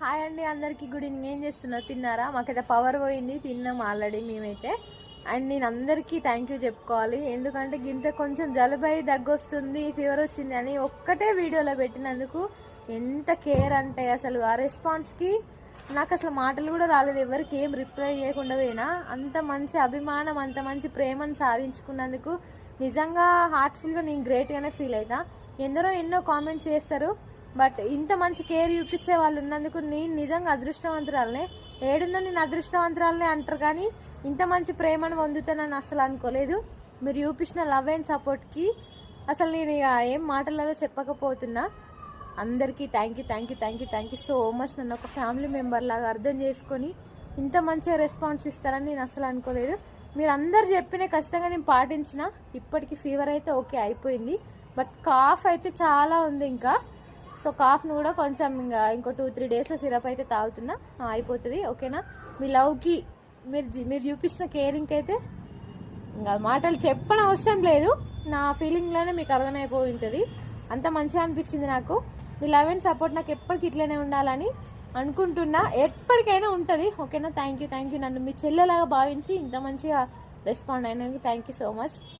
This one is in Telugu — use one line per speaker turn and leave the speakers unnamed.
హాయ్ అండి అందరికీ గుడ్ ఈవినింగ్. ఏం చేస్తున్నారు? తిన్నారా? మాకైతే పవర్ పోయింది. తిన్నాం ఆల్రెడీ మేమైతే. అండ్ నేను అందరికీ థ్యాంక్ యూ చెప్పుకోవాలి. ఎందుకంటే గింత కొంచెం జలుబై దగ్గొస్తుంది ఫీవర్ వచ్చింది అని ఒక్కటే వీడియోలో పెట్టినందుకు ఎంత కేర్ అంటే అసలు ఆ రెస్పాన్స్కి నాకు అసలు మాటలు కూడా రాలేదు. ఎవరికి ఏం రిప్లై చేయకుండా పోయినా. అంత మంచి అభిమానం అంత మంచి ప్రేమను సాధించుకున్నందుకు నిజంగా హార్ట్ఫుల్గా నేను గ్రేట్గానే ఫీల్ అవుతా ఎందరో ఎన్నో కామెంట్స్ చేస్తారు. బట్ ఇంత మంచి కేర్ చూపించే వాళ్ళు ఉన్నందుకు నేను నిజంగా అదృష్టవంతురాలనే. ఏడున్నా నేను అదృష్టవంతురాలనే అంటారు కానీ ఇంత మంచి ప్రేమను పొందుతానని అసలు అనుకోలేదు. మీరు చూపించిన లవ్ అండ్ సపోర్ట్కి అసలు నేను ఇక ఏం మాటలలో చెప్పకపోతున్నా. అందరికీ thank you thank you thank you thank you so much నన్ను ఒక ఫ్యామిలీ మెంబర్ లాగా అర్థం చేసుకొని ఇంత మంచిగా రెస్పాన్స్ ఇస్తారని నేను అసలు అనుకోలేదు. మీరు అందరు చెప్పిన ఖచ్చితంగా నేను పాటించిన. ఇప్పటికి ఫీవర్ అయితే ఓకే అయిపోయింది. బట్ కాఫ్ అయితే చాలా ఉంది ఇంకా. సో కాఫ్ను కూడా కొంచెం ఇంకా ఇంకో టూ త్రీ డేస్లో సిరప్ అయితే తాగుతున్నా. అయిపోతుంది ఓకేనా? మీ లవ్కి మీరు జి- మీరు చూపించిన కేరింగ్కి అయితే ఇంకా మాటలు చెప్పడం అవసరం లేదు. నా ఫీలింగ్లోనే మీకు అర్థమైపోయి ఉంటుంది. అంత మంచిగా అనిపించింది నాకు. మీ లవ్ అండ్ సపోర్ట్ నాకు ఎప్పటికి ఇట్లనే ఉండాలని అనుకుంటున్నా. ఎప్పటికైనా ఉంటుంది ఓకేనా? థ్యాంక్ యూ థ్యాంక్ యూ నన్ను మీ చెల్లెలాగా భావించి ఇంత మంచిగా రెస్పాండ్ అయినందుకు థ్యాంక్ యూ సో మచ్.